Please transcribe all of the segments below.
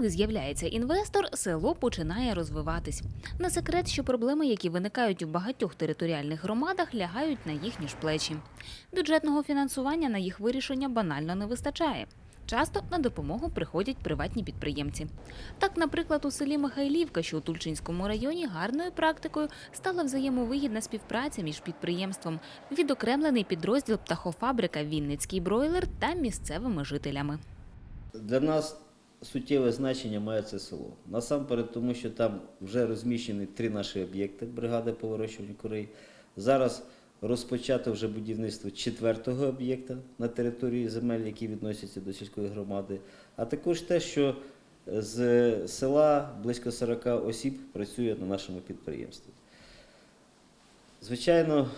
Коли з'являється інвестор, село починає розвиватись. Не секрет, що проблеми, які виникають у багатьох територіальних громадах, лягають на їхні ж плечі. Бюджетного фінансування на їх вирішення банально не вистачає. Часто на допомогу приходять приватні підприємці. Так, наприклад, у селі Михайлівка, що у Тульчинському районі, гарною практикою стала взаємовигідна співпраця між підприємством, відокремлений підрозділ птахофабрика Вінницький бройлер та місцевими жителями. Для нас суттєве значення має це село. Насамперед, тому що там вже розміщені три наші об'єкти бригади по вирощуванню курей. Зараз розпочато вже будівництво четвертого об'єкта на території земель, які відносяться до сільської громади, а також те, що з села близько 40 осіб працює на нашому підприємстві. Звичайно,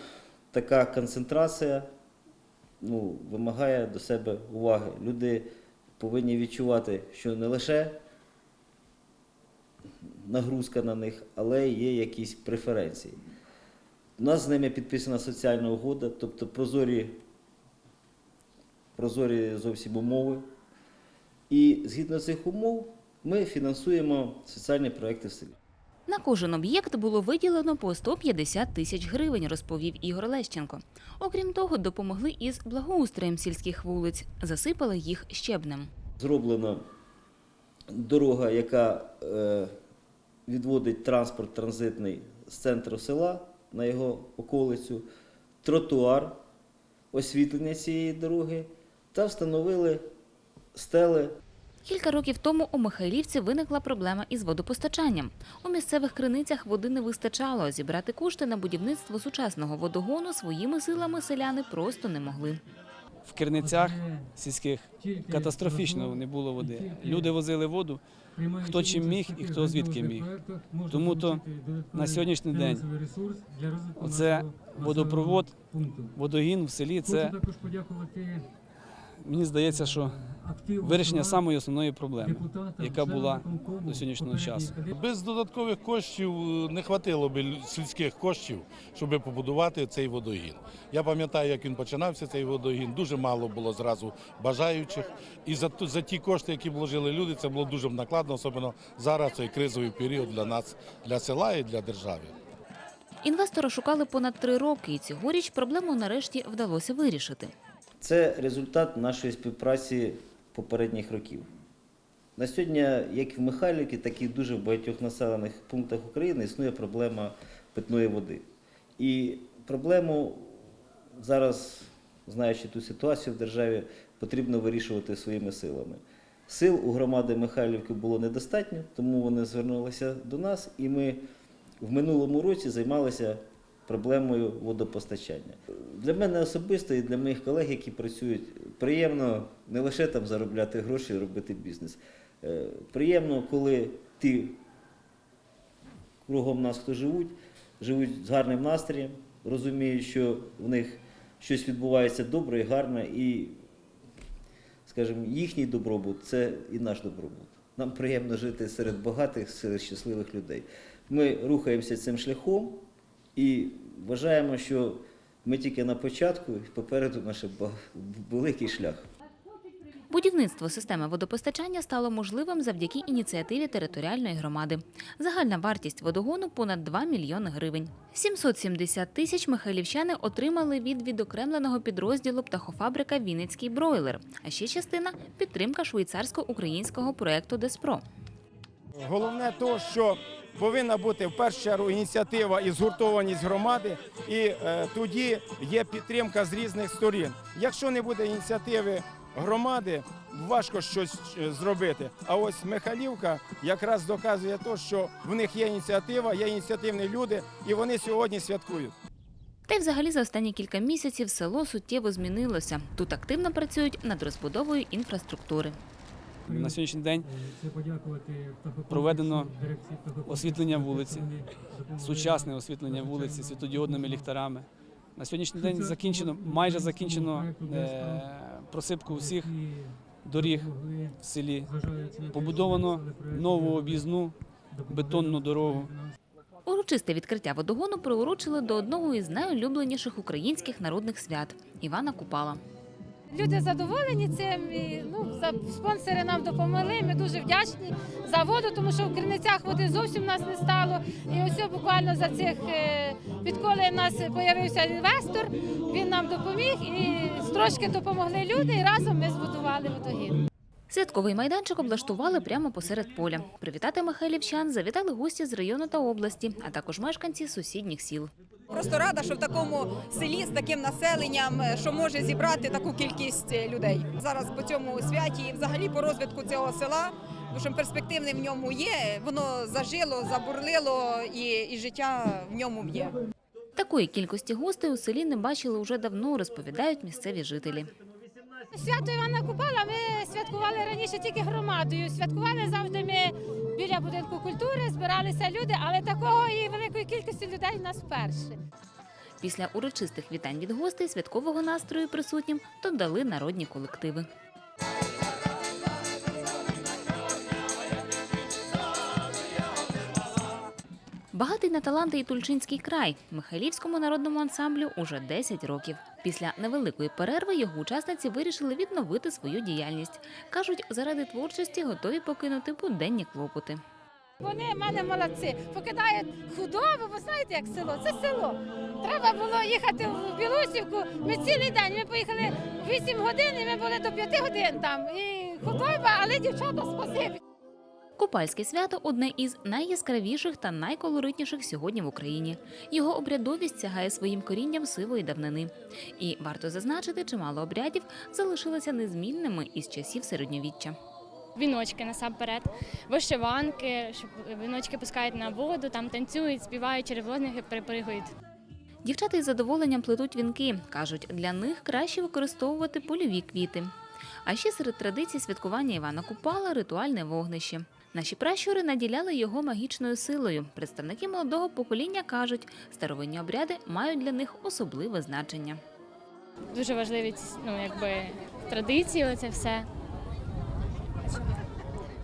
така концентрація ну, вимагає до себе уваги. Люди повинні відчувати, що не лише нагрузка на них, але є якісь преференції. У нас з ними підписана соціальна угода, тобто прозорі, прозорі зовсім умови. І згідно цих умов ми фінансуємо соціальні проекти в селі. На кожен об'єкт було виділено по 150 тисяч гривень, розповів Ігор Лещенко. Окрім того, допомогли із благоустроєм сільських вулиць, засипали їх щебнем. Зроблена дорога, яка е, відводить транспорт транзитний з центру села на його околицю, тротуар, освітлення цієї дороги та встановили стели Кілька років тому у Михайлівці виникла проблема із водопостачанням. У місцевих криницях води не вистачало. Зібрати кошти на будівництво сучасного водогону своїми силами селяни просто не могли. в керницях сільських катастрофічно не було води. Люди возили воду, хто чим міг і хто звідки міг. Тому то на сьогоднішній день оце водопровод, водогін в селі це мені здається, що вирішення самої основної проблеми, яка була до сьогоднішнього часу. Без додаткових коштів е, не хватило б сільських коштів, щоб побудувати цей водогін. Я пам'ятаю, як він починався, цей водогін. Дуже мало було зразу бажаючих. І за, за ті кошти, які вложили люди, це було дуже накладно, особливо зараз цей кризовий період для нас, для села і для держави. Інвестора шукали понад три роки, і цьогоріч проблему нарешті вдалося вирішити. Це результат нашої співпраці попередніх років. На сьогодні, як в Михайлівці, так і в дуже багатьох населених пунктах України існує проблема питної води. І проблему зараз, знаючи ту ситуацію в державі, потрібно вирішувати своїми силами. Сил у громади Михайлівки було недостатньо, тому вони звернулися до нас, і ми в минулому році займалися проблемою водопостачання. Для мене особисто і для моїх колег, які працюють, приємно не лише там заробляти гроші і робити бізнес. Е, Приємно, коли ті кругом нас, хто живуть, живуть з гарним настроєм, розуміють, що в них щось відбувається добре і гарне, і, скажімо, їхній добробут це і наш добробут. Нам приємно жити серед багатих, серед щасливих людей. Ми рухаємося цим шляхом і вважаємо, що ми тільки на початку, і попереду наш великий шлях. Будівництво системи водопостачання стало можливим завдяки ініціативі територіальної громади. Загальна вартість водогону понад 2 мільйони гривень. 770 тисяч михайлівчани отримали від відокремленого підрозділу птахофабрика Вінницький бройлер. А ще частина підтримка швейцарсько-українського проекту Деспро. Головне то, що повинна бути в першу чергу ініціатива і згуртованість громади, і е, тоді є підтримка з різних сторін. Якщо не буде ініціативи громади, важко щось е, зробити. А ось Михайлівка якраз доказує те, що в них є ініціатива, є ініціативні люди, і вони сьогодні святкують. Та й взагалі за останні кілька місяців село суттєво змінилося. Тут активно працюють над розбудовою інфраструктури. На сьогоднішній день птахокомплексу, Проведено освітлення вулиці, сучасне освітлення вулиці світодіодними ліхтарами. На сьогоднішній день закінчено, майже закінчено е, просипку всіх доріг в селі. Побудовано нову об'їзну бетонну дорогу. Урочисте відкриття водогону приурочили до одного із найулюбленіших українських народних свят Івана Купала. Люди задоволені цим. І, ну, за- спонсори нам допомогли. Ми дуже вдячні за воду, тому що в Криницях води зовсім нас не стало. І ось буквально за цих, е, відколи в нас з'явився інвестор, він нам допоміг і трошки допомогли люди, і разом ми збудували водогін. Святковий майданчик облаштували прямо посеред поля. Привітати михайлівчан завітали гості з району та області, а також мешканці сусідніх сіл. Просто рада, що в такому селі з таким населенням, е, що може зібрати таку кількість е, людей. Зараз по цьому святі і взагалі по розвитку цього села, тому що перспективне в ньому є, воно зажило, забурлило і, і життя в ньому є. Такої кількості гостей у селі не бачили уже давно, розповідають місцеві жителі. Свято Івана Купала ми святкували раніше тільки громадою. Святкували завжди ми біля будинку культури, збиралися люди, але такого і великої кількості людей у нас вперше. Після урочистих вітань від гостей святкового настрою присутнім додали народні колективи. Багатий на таланти і Тульчинський край Михайлівському народному ансамблю уже 10 років. Після невеликої перерви його учасниці вирішили відновити свою діяльність. кажуть, заради творчості готові покинути буденні клопоти. Вони мене молодці, покидають худобу, бо знаєте, як село, це село. Треба було їхати в Білусівку. Ми цілий день. Ми поїхали в 8 годин, і ми були до 5 годин там. І худоба, але дівчата спасибі. Купальське свято одне із найяскравіших та найколоритніших сьогодні в Україні. Його обрядовість сягає своїм корінням сивої давнини. І варто зазначити, чимало обрядів залишилися незмінними із часів середньовіччя. Віночки насамперед, вишиванки, щоб віночки пускають на воду, там танцюють, співають, черевозники перепригують. Дівчата із задоволенням плетуть вінки. кажуть, для них краще використовувати польові квіти. А ще серед традицій святкування Івана Купала ритуальне вогнище. Наші пращури наділяли його магічною силою. Представники молодого покоління кажуть, старовинні обряди мають для них особливе значення. Дуже важливі ну, якби, традиції, оце все.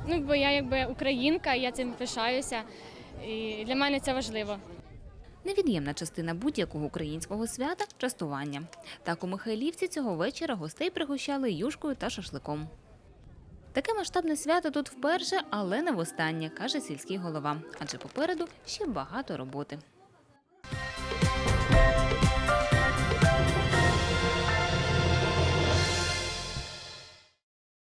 Ну, бо я якби українка, я цим пишаюся. І для мене це важливо. Невід'ємна частина будь-якого українського свята частування. Так у Михайлівці цього вечора гостей пригощали юшкою та шашликом. Таке масштабне свято тут вперше, але не востаннє, каже сільський голова. Адже попереду ще багато роботи.